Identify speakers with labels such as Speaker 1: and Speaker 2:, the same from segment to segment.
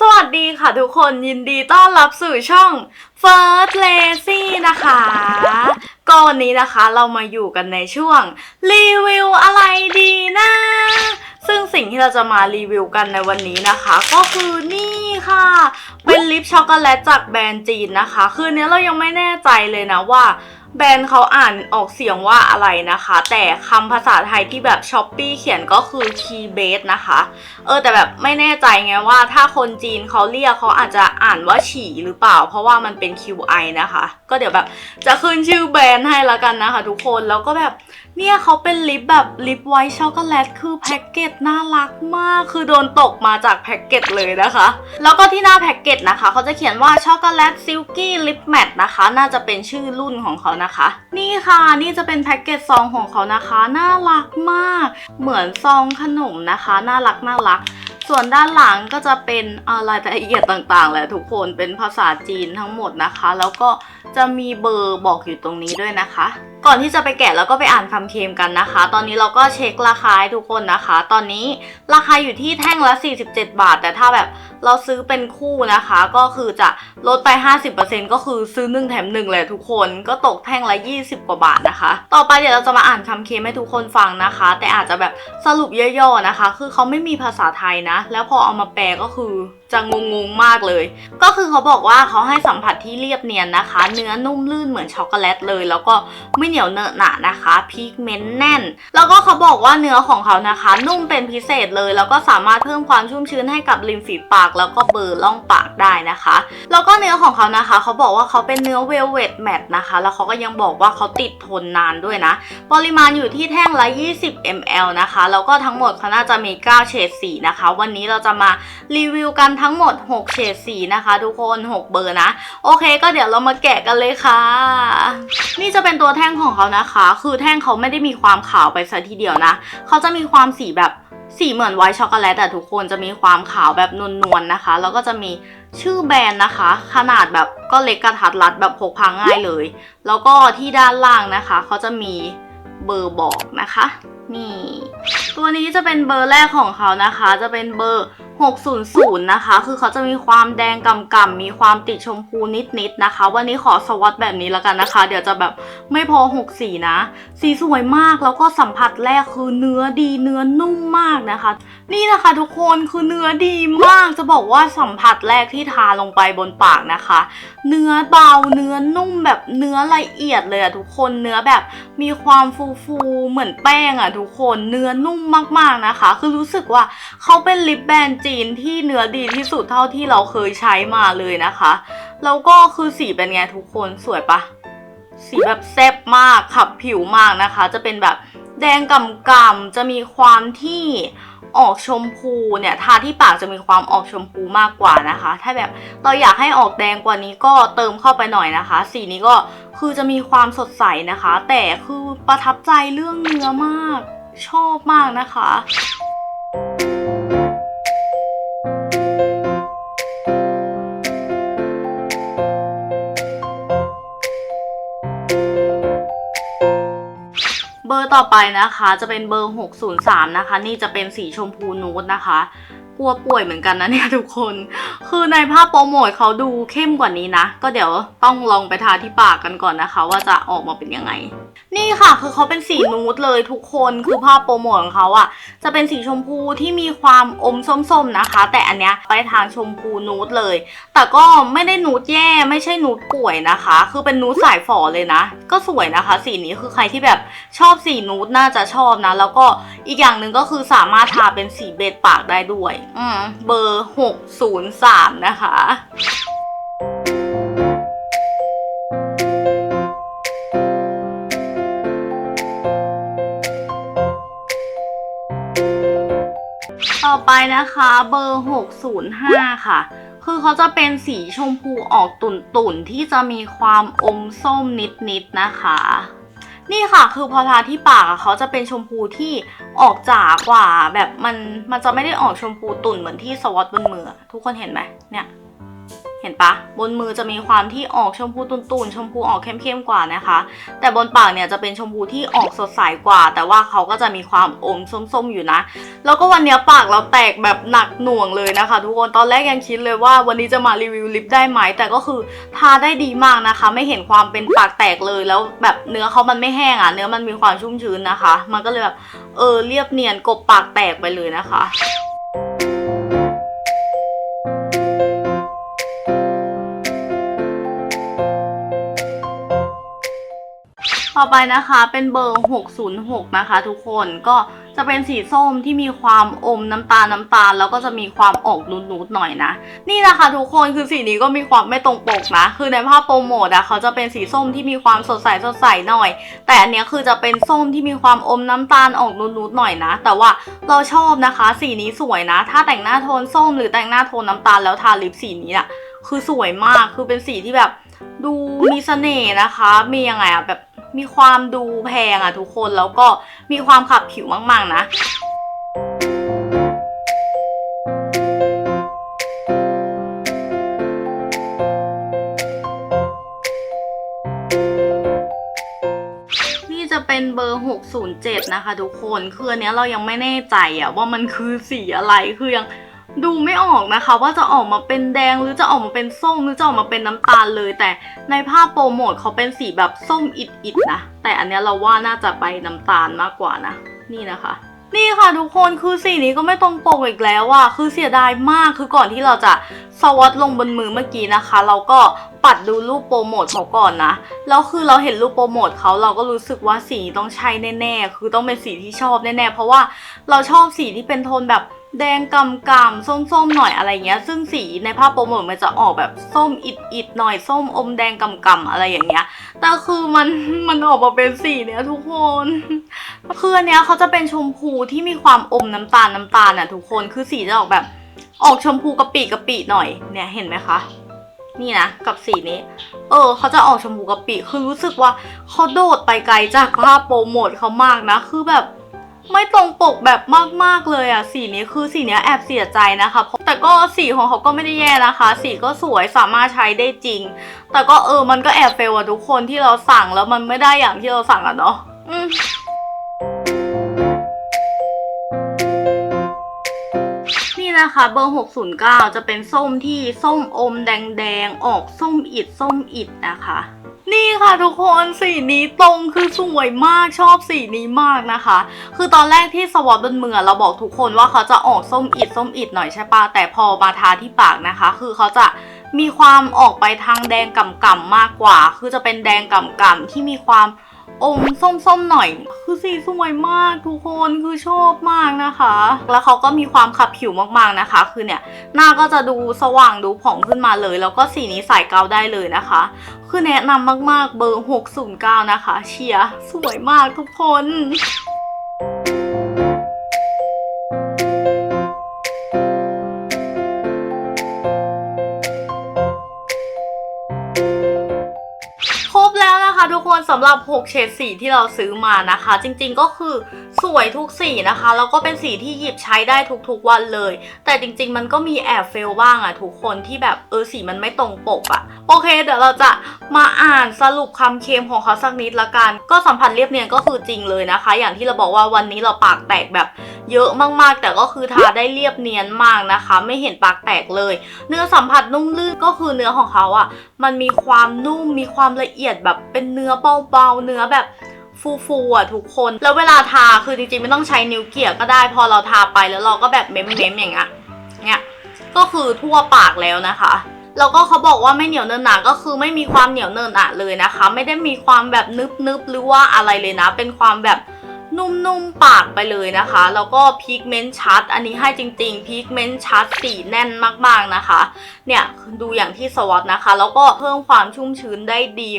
Speaker 1: สวัสดีค่ะทุกคนยินดีต้อนรับสู่ช่อง First Lazy นะคะก็วันนี้นะคะเรามาอยู่กันในช่วง รีวิวอะไรดีนะ ซึ่งสิ่งที่เราจะมารีวิวกันในวันนี้นะคะ ก็คือนี่ค่ะ เป็นลิปช็อกโกแลตจากแบรนด์จีนนะคะ คือเนี้ยเรายังไม่แน่ใจเลยนะว่า แบรนด์เขาอ่านออกเสียงว่าอะไรนะคะ แต่คำภาษาไทยที่แบบช้อปปี้เขียนก็คือ key base นะคะ เออแต่แบบไม่แน่ใจไงว่าถ้าคนจีนเขาเรียกเขาอาจจะอ่านว่าฉี่หรือเปล่า เพราะว่ามันเป็น QI นะคะ ก็เดี๋ยวแบบจะขึ้นชื่อแบรนด์ให้ล้วกันนะคะ ทุกคน แล้วก็แบบเนี่ยเขาเป็นลิปแบบลิปไวท์ช็อกโกแลตคือแพ็กเกจน่ารักมาก คือโดนตกมาจากแพ็กเกจเลยนะคะ แล้วก็ที่หน้าแพ็กเกจนะคะ เขาจะเขียนว่าช็อกโกแลตซิลกี้ลิปแมทนะคะ น่าจะเป็นชื่อรุ่นของเขานะคะ นี่ค่ะนี่จะเป็นแพ็กเกจซองของเขานะคะ น่ารักมาก เหมือนซองขนมนะคะ น่ารักน่ารัก ส่วนด้านหลังก็จะเป็นอ่ารายละเอียดต่างๆแหละทุกคนเป็นภาษาจีนทั้งหมดนะคะ แล้วก็จะมีเบอร์บอกอยู่ตรงนี้ด้วยนะคะ ก่อนที่จะไปแกะแล้วก็ไปอ่านคำเคลมกันนะคะ ตอนนี้เราก็เช็คราคาให้ทุกคนนะคะ ตอนนี้ราคาอยู่ที่แท่งละ 47 บาท แต่ถ้าแบบเราซื้อเป็นคู่นะคะ ก็คือจะลดไป 50%ก็คือซื้อ1แถม1เลยทุกคน ก็ตกแท่งละ 20 กว่าบาทนะคะ ต่อไปเดี๋ยวเราจะมาอ่านคำเคลมให้ทุกคนฟังนะคะ แต่อาจจะแบบสรุปย่อๆนะคะ คือเขาไม่มีภาษาไทยนะ แล้วพอเอามาแปลก็คือ จะงงๆมากเลย ก็คือเขาบอกว่าเขาให้สัมผัสที่เรียบเนียนนะคะ เนื้อนุ่มลื่นเหมือนช็อกโกแลตเลย แล้วก็ไม่เหนียวเนอะหนะนะคะพิกเมนต์แน่น แล้วก็เขาบอกว่าเนื้อของเขานะคะ นุ่มเป็นพิเศษเลย แล้วก็สามารถเพิ่มความชุ่มชื้นให้กับริมฝีปาก แล้วก็เบอร์ล่องปากได้นะคะ แล้วก็เนื้อของเขานะคะ เขาบอกว่าเขาเป็นเนื้อเวลเวดแมตนะคะ แล้วเขาก็ยังบอกว่าเขาติดทนนานด้วยนะ ปริมาณอยู่ที่แท่งละ 20 ml นะคะ แล้วก็ทั้งหมดเขาน่าจะมี 9 เฉดสีนะคะ วันนี้เราจะมารีวิวกันททั้งหมด 6 เฉดสีนะคะทุกคน 6 เบอร์นะ โอเค ก็เดี๋ยวเรามาแกะกันเลยค่ะ นี่จะเป็นตัวแท่งของเขานะคะ คือแท่งเขาไม่ได้มีความขาวไปซะทีเดียวนะ เขาจะมีความสีแบบสีเหมือนไวท์ช็อกโกแลตแต่ทุกคนจะมีความขาวแบบนวลๆนะคะ แล้วก็จะมีชื่อแบรนด์นะคะ ขนาดแบบก็เล็กกระทัดรัดแบบพกพาง่ายเลย แล้วก็ที่ด้านล่างนะคะเขาจะมีเบอร์บอกนะคะ นี่ ตัวนี้จะเป็นเบอร์แรกของเขานะคะ จะเป็นเบอร์600 นะคะ คือเขาจะมีความแดงก่ำมีความติดชมพูนิดๆนะคะ วันนี้ขอสวัสดแบบนี้แล้วกันนะคะ เดี๋ยวจะแบบไม่พอ 6 สีนะ สีสวยมากแล้วก็สัมผัสแรกคือเนื้อดีเนื้อนุ่มมากนะคะ นี่นะคะทุกคนคือเนื้อดีมากจะบอกว่าสัมผัสแรกที่ทาลงไปบนปากนะคะ เนื้อเบาเนื้อนุ่มแบบเนื้อละเอียดเลยอะทุกคนเนื้อแบบมีความฟูฟูๆเหมือนแป้งอะทุกคนเนื้อนุ่มมากๆนะคะ คือรู้สึกว่าเขาเป็นลิปแบนด์จีนที่เนื้อดีที่สุดเท่าที่เราเคยใช้มาเลยนะคะ แล้วก็คือสีเป็นไงทุกคนสวยปะสีแบบแซ่บมากขับผิวมากนะคะ จะเป็นแบบแดงก่ำจะมีความที่ออกชมพูเนี่ยทาที่ปากจะมีความออกชมพูมากกว่านะคะ ถ้าแบบเราอยากให้ออกแดงกว่านี้ก็เติมเข้าไปหน่อยนะคะ สีนี้ก็คือจะมีความสดใสนะคะ แต่คือประทับใจเรื่องเนื้อมากชอบมากนะคะ ต่อไปนะคะจะเป็นเบอร์ 603 นะคะ นี่จะเป็นสีชมพูนูดนะคะ กลัวป่วยเหมือนกันนะเนี่ยทุกคน คือในภาพโปรโมทเขาดูเข้มกว่านี้นะ ก็เดี๋ยวต้องลองไปทาที่ปากกันก่อนนะคะ ว่าจะออกมาเป็นยังไง นี่ค่ะคือเขาเป็นสีนูดเลยทุกคนคือภาพโปรโมทของเขาอะจะเป็นสีชมพูที่มีความอมส้มๆนะคะ แต่อันเนี้ยไปทางชมพูนูดเลย แต่ก็ไม่ได้นูดแย่ไม่ใช่นูดป่วยนะคะ คือเป็นนูดสายฝอเลยนะ ก็สวยนะคะ สีนี้คือใครที่แบบชอบสีนูดน่าจะชอบนะ แล้วก็อีกอย่างหนึ่งก็คือสามารถทาเป็นสีเบจปากได้ด้วย อืมเบอร์ 603 นะคะ ไปนะคะ เบอร์ 605 ค่ะ คือเขาจะเป็นสีชมพูออกตุ่นๆที่จะมีความอมส้มนิดๆนะคะ นี่ค่ะคือพอทาที่ปากเขาจะเป็นชมพูที่ออกจากว่าแบบมันมันจะไม่ได้ออกชมพูตุ่นเหมือนที่สวอตบนมือ ทุกคนเห็นไหมเนี่ย เห็นปะบนมือจะมีความที่ออกชมพูตุนๆชมพูออกเข้มๆกว่านะคะ แต่บนปากเนี่ยจะเป็นชมพูที่ออกสดใสกว่า แต่ว่าเขาก็จะมีความอมส้มๆอยู่นะ แล้วก็วันนี้ปากเราแตกแบบหนักหน่วงเลยนะคะ ทุกคนตอนแรกยังคิดเลยว่าวันนี้จะมารีวิวลิปได้ไหมแต่ก็คือทาได้ดีมากนะคะ ไม่เห็นความเป็นปากแตกเลยแล้วแบบเนื้อเขามันไม่แห้งอะเนื้อมันมีความชุ่มชื้นนะคะ มันก็เลยแบบเออเรียบเนียนกบปากแตกไปเลยนะคะ ไปนะคะเป็นเบอร์ 606 นะคะ ทุกคนก็จะเป็นสีส้มที่มีความอมน้ำตาลน้ำตาล แล้วก็จะมีความออกนูดๆหน่อยนะ นี่นะคะทุกคนคือสีนี้ก็มีความไม่ตรงปกนะ คือในภาพโปรโมทอะเขาจะเป็นสีส้มที่มีความสดใสสดใสหน่อย แต่อันเนี้ยคือจะเป็นส้มที่มีความอมน้ำตาลออกนูดๆหน่อยนะ แต่ว่าเราชอบนะคะ สีนี้สวยนะ ถ้าแต่งหน้าโทนส้มหรือแต่งหน้าโทนน้ำตาลแล้วทาลิปสีนี้อะคือสวยมากคือเป็นสีที่แบบ ดูมีเสน่ห์นะคะ มียังไงอะแบบ มีความดูแพงอะทุกคนแล้วก็มีความขับผิวมากๆนะมีจะเป็นเบอร์ 607 นะคะทุกคน คืออันเนี้ยเรายังไม่แน่ใจอะว่ามันคือสีอะไร คือยัง ดูไม่ออกนะคะ ว่าจะออกมาเป็นแดงหรือจะออกมาเป็นส้มหรือจะออกมาเป็นน้ำตาลเลย แต่ในภาพโปรโมทเขาเป็นสีแบบส้มอิดๆนะแต่อันเนี้ยเราว่าน่าจะไปน้ำตาลมากกว่านะ นี่นะคะ นี่ค่ะทุกคนคือสีนี้ก็ไม่ตรงปกอีกแล้วอะคือเสียดายมากคือก่อนที่เราจะสวอตลงบนมือเมื่อกี้นะคะ เราก็ปัดดูรูปโปรโมทเขาก่อนนะแล้วคือเราเห็นรูปโปรโมทเขาเราก็รู้สึกว่าสีต้องใช่แน่ๆ คือต้องเป็นสีที่ชอบแน่ๆ เพราะว่าเราชอบสีที่เป็นโทนแบบ แดงกำกำส้มๆหน่อยอะไรเงี้ย ซึ่งสีในภาพโปรโมทมันจะออกแบบส้มอิดๆหน่อยส้มอมแดงกำกำอะไรอย่างเงี้ย แต่คือมันมันออกมาเป็นสีเนี้ยทุกคนคืออันเนี้ยเขาจะเป็นชมพูที่มีความอมน้ำตาลน้ำตาลน่ะทุกคนคือสีจะออกแบบออกชมพูกะปิกะปิหน่อยเนี่ยเห็นไหมคะนี่นะกับสีนี้ เออเขาจะออกชมพูกะปิคือรู้สึกว่าเขาโดดไปไกลจากภาพโปรโมทเขามากนะ คือแบบ ไม่ตรงปกแบบมาก ๆ เลยอะ สีนี้คือสีเนี้ยแอบเสียใจนะคะเพราะแต่ก็สีของเขาก็ไม่ได้แย่นะคะ สีก็สวยสามารถใช้ได้จริง แต่ก็เออมันก็แอบเฟลอะทุกคนที่เราสั่งแล้วมันไม่ได้อย่างที่เราสั่งอะเนาะอืมนี่นะคะเบอร์ 609 จะเป็นส้มที่ส้มอมแดงๆ ออกส้มอิดส้มอิดนะคะ นี่ค่ะทุกคนสีนี้ตรงคือสวยมากชอบสีนี้มากนะคะ คือตอนแรกที่สวอปบนมือเราบอกทุกคนว่าเขาจะออกส้มอิดส้มอิดหน่อยใช่ปะแต่พอมาทาที่ปากนะคะ คือเขาจะมีความออกไปทางแดงก่ำๆมากกว่า คือจะเป็นแดงก่ำๆที่มีความ อมส้มๆหน่อย คือสีสวยมากทุกคนคือชอบมากนะคะ แล้วเขาก็มีความขับผิวมากๆนะคะ คือเนี่ยหน้าก็จะดูสว่างดูผ่องขึ้นมาเลย แล้วก็สีนี้ใส่เกาได้เลยนะคะ คือแนะนำมากๆเบอร์ 609 นะคะ เชียร์สวยมากทุกคน สำหรับ 6 เฉดสีที่เราซื้อมานะคะ จริงๆก็คือสวยทุกสีนะคะ แล้วก็เป็นสีที่หยิบใช้ได้ทุกๆวันเลย แต่จริงๆมันก็มีแอบเฟลบ้างอะทุกคนที่แบบเออสีมันไม่ตรงปกอะโอเค เดี๋ยวเราจะมาอ่านสรุปคำเค็มของเขาสักนิดละกัน ก็สัมผัสเรียบเนียนก็คือจริงเลยนะคะ อย่างที่เราบอกว่าวันนี้เราปากแตกแบบเยอะมากๆ แต่ก็คือทาได้เรียบเนียนมากนะคะ ไม่เห็นปากแตกเลย เนื้อสัมผัสนุ่มลื่นก็คือเนื้อของเขาอะมันมีความนุ่มมีความละเอียดแบบเป็นเนื้อเบาๆเนื้อแบบฟูๆอะทุกคน แล้วเวลาทาคือจริงๆไม่ต้องใช้นิ้วเกี่ยก็ได้ พอเราทาไปแล้วเราก็แบบเม้มๆอย่างเงี้ยเนี่ยก็คือทั่วปากแล้วนะคะแล้วก็เขาบอกว่าไม่เหนียวเนินหนาก็คือไม่มีความเหนียวเนินหนาเลยนะคะ ไม่ได้มีความแบบนึบๆหรือว่าอะไรเลยนะ เป็นความแบบ นุ่มๆปากไปเลยนะคะ แล้วก็พิกเมนต์ชัด อันนี้ให้จริงๆพิกเมนต์ชัดสีแน่นมากๆนะคะ เนี่ยดูอย่างที่สวอตนะคะ แล้วก็เพิ่มความชุ่มชื้นได้ดี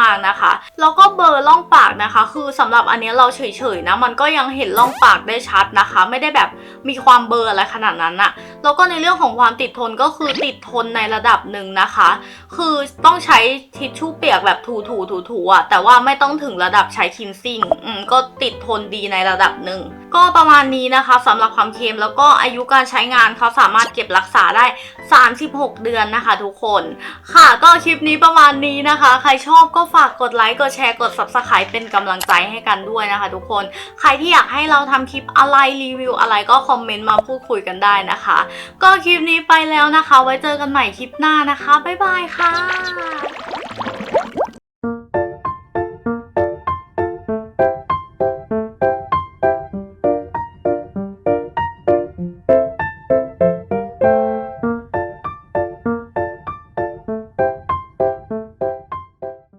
Speaker 1: มากๆนะคะ แล้วก็เบลอร์ล่องปากนะคะ คือสำหรับอันนี้เราเฉยๆนะมันก็ยังเห็นล่องปากได้ชัดนะคะ ไม่ได้แบบมีความเบลออะไรขนาดนั้นอะแล้วก็ในเรื่องของความติดทนก็คือติดทนในระดับหนึ่งนะคะ คือต้องใช้ทิชชู่เปียกแบบถูๆถูๆอะแต่ว่าไม่ต้องถึงระดับใช้คินซิ่งอืมก็ติดทนดีในระดับหนึ่ง ก็ประมาณนี้นะคะสำหรับความเค็มแล้วก็อายุการใช้งานเขาสามารถเก็บรักษาได้ 36 เดือนนะคะทุกคน ค่ะก็คลิปนี้ประมาณนี้นะคะ ใครชอบก็ฝากกดไลค์กดแชร์กด subscribe เป็นกำลังใจให้กันด้วยนะคะ ทุกคน ใครที่อยากให้เราทำคลิปอะไรรีวิวอะไรก็คอมเมนต์มาพูดคุยกันได้นะคะ ก็คลิปนี้ไปแล้วนะคะ ไว้เจอกันใหม่คลิปหน้านะคะบ๊ายบายค่ะ